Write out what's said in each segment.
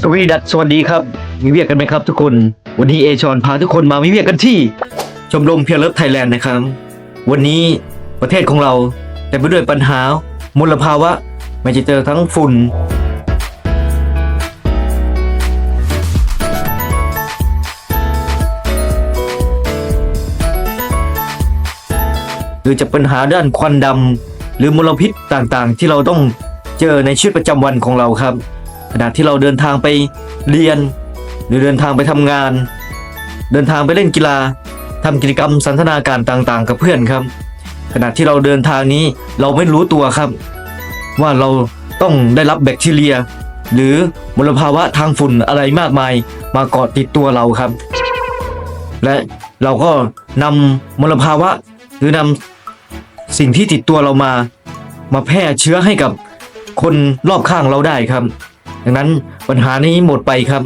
สวีดัสสวัสดีครับ มีเวียกกันไหมครับทุกคน วันนี้เอชอนพาทุกคนมามีเวียกกันที่ ชมรมเพียรเลิฟไทยแลนด์นะครับ วันนี้ประเทศของเราเต็มไปด้วยปัญหามลภาวะ ไม่จะเจอทั้งฝุ่น หรือจะปัญหาด้านควันดำหรือมลพิษต่างๆ ที่เราต้องเจอในชีวิตประจำวันของเราครับ ขณะที่เราเดินทางไปเรียน หรือเดินทางไปทำงาน เดินทางไปเล่นกีฬาทำกิจกรรมสันทนาการต่างๆ กับเพื่อนครับ ขณะที่เราเดินทางนี้เราไม่รู้ตัวครับ ว่าเราต้องได้รับแบคทีเรีย หรือมลภาวะทางฝุ่นอะไรมากมายมาเกาะติดตัวเราครับ และเราก็นำมลภาวะ หรือนำสิ่งที่ติดตัวเรามา มาแพร่เชื้อให้กับคนรอบข้างเราได้ครับ ดังนั้นปัญหานี้หมดไปครับ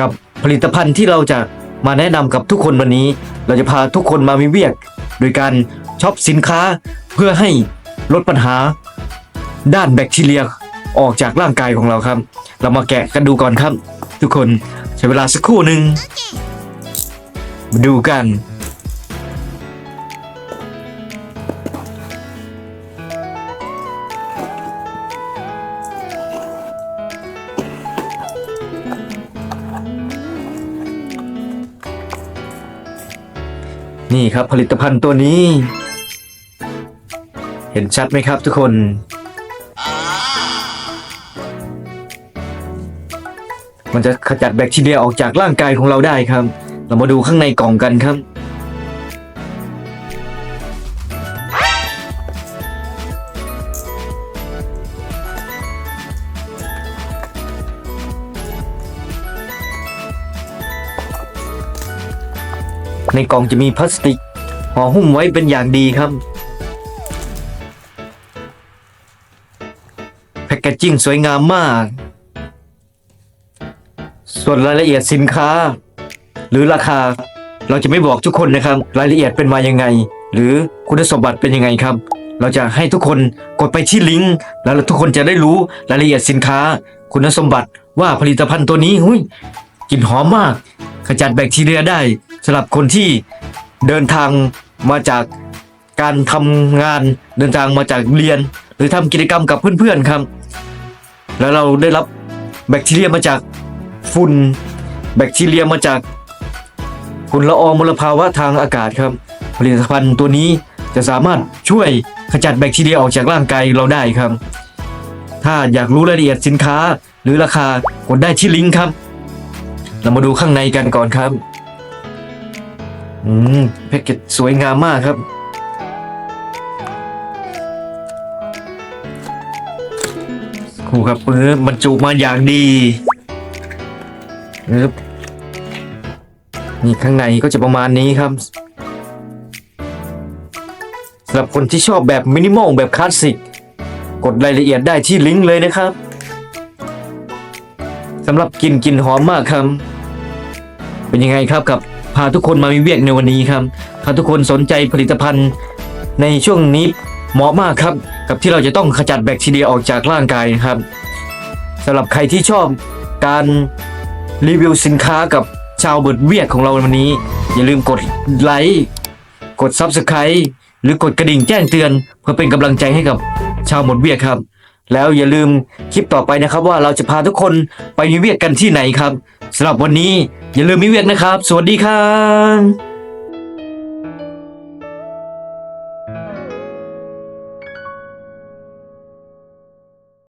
กับผลิตภัณฑ์ที่เราจะมาแนะนำกับทุกคนวันนี้ เราจะพาทุกคนมามีเวียก โดยการช็อปสินค้าเพื่อให้ลดปัญหา ด้านแบคทีเรียออกจากร่างกายของเราครับ เรามาแกะกันดูก่อนครับ ทุกคนใช้เวลาสักครู่หนึ่งมาดูกัน นี่ครับผลิตภัณฑ์ตัวนี้ เห็นชัดไหมครับทุกคน มันจะขจัดแบคทีเรียออกจากร่างกายของเราได้ครับ เรามาดูข้างในกล่องกันครับ ในกล่องจะมีพลาสติกห่อหุ้มไว้เป็นอย่างดีครับ แพคเกจจิ้งสวยงามมาก ส่วนรายละเอียดสินค้า หรือราคาเราจะไม่บอกทุกคนนะครับ รายละเอียดเป็นมายังไง หรือคุณสมบัติเป็นยังไงครับ เราจะให้ทุกคนกดไปที่ลิงก์แล้วทุกคนจะได้รู้รายละเอียดสินค้า คุณสมบัติว่าผลิตภัณฑ์ตัวนี้หุยกลิ่นหอมมาก ขจัดแบคทีเรียได้สำหรับคนที่เดินทางมาจากการทำงานเดินทางมาจากเรียน หรือทำกิจกรรมกับเพื่อนๆครับ แล้วเราได้รับแบคทีเรียมาจากฝุ่นแบคทีเรียมาจากฝุ่นละอองมลภาวะทางอากาศครับ ผลิตภัณฑ์ตัวนี้จะสามารถช่วยขจัดแบคทีเรียออกจากร่างกายเราได้ครับ ถ้าอยากรู้รายละเอียดสินค้าหรือราคากดได้ที่ลิงก์ครับ เรามาดูข้างในกันก่อนครับ อืมแพ็กเกจสวยงามมากครับครูครับเออบรรจุมาอย่างดีครับนี่ข้างในก็จะประมาณนี้ครับสำหรับคนที่ชอบแบบมินิมอลแบบคลาสสิก กดรายละเอียดได้ที่ลิงก์เลยนะครับสำหรับกลิ่นกลิ่นหอมมากครับ เป็นยังไงครับกับพาทุกคนมามีเวียกในวันนี้ครับพาทุกคนสนใจผลิตภัณฑ์ในช่วงนี้เหมาะมากครับ กับที่เราจะต้องขจัดแบคทีเรียออกจากร่างกายนะครับสำหรับใครที่ชอบการรีวิวสินค้ากับชาวเบิร์ดเวียกของเราในวันนี้ อย่าลืมกดไลค์กด Subscribe หรือกดกระดิ่งแจ้งเตือน เพื่อเป็นกำลังใจให้กับชาวหมดเวียกครับ แล้วอย่าลืมคลิปต่อไปนะครับว่าเราจะพาทุกคนไปมีเวียกกันที่ไหนครับสำหรับวันนี้ อย่าลืมมีเวกนะครับ สวัสดีครับ